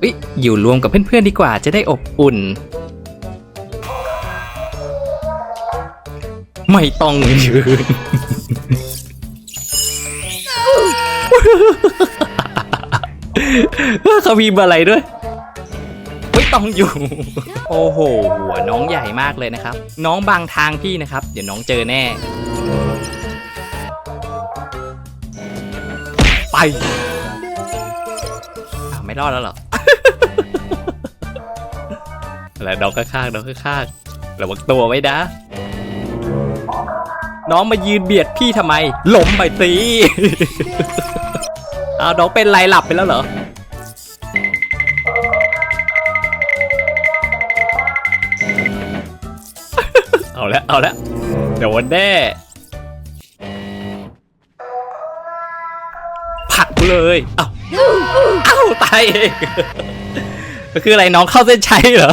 เอ้ยอยู่รวมกับเพื่อนๆดีกว่าจะได้อบอุ่น ไม่ต้องยืนเขามีอะไรด้วยไม่ต้องอยู่ โอ้โห หัวน้องใหญ่มากเลยนะครับ น้องบางทางพี่นะครับ เดี๋ยวน้องเจอแน่ ไป ไม่รอดแล้วเหรออะไรน้องข้างๆน้องข้างๆระวังตัวไว้นะ น้องมายืนเบียดพี่ทำไมหล้มไปสิเอาน้องเป็นไรหลับไปแล้วเหรอเอาละเอาละเดี๋ยววันแน่ ผักกูเลยเอ้าเอ้าตายเองก็คืออะไรน้องเข้าเส้นชัยเหรอ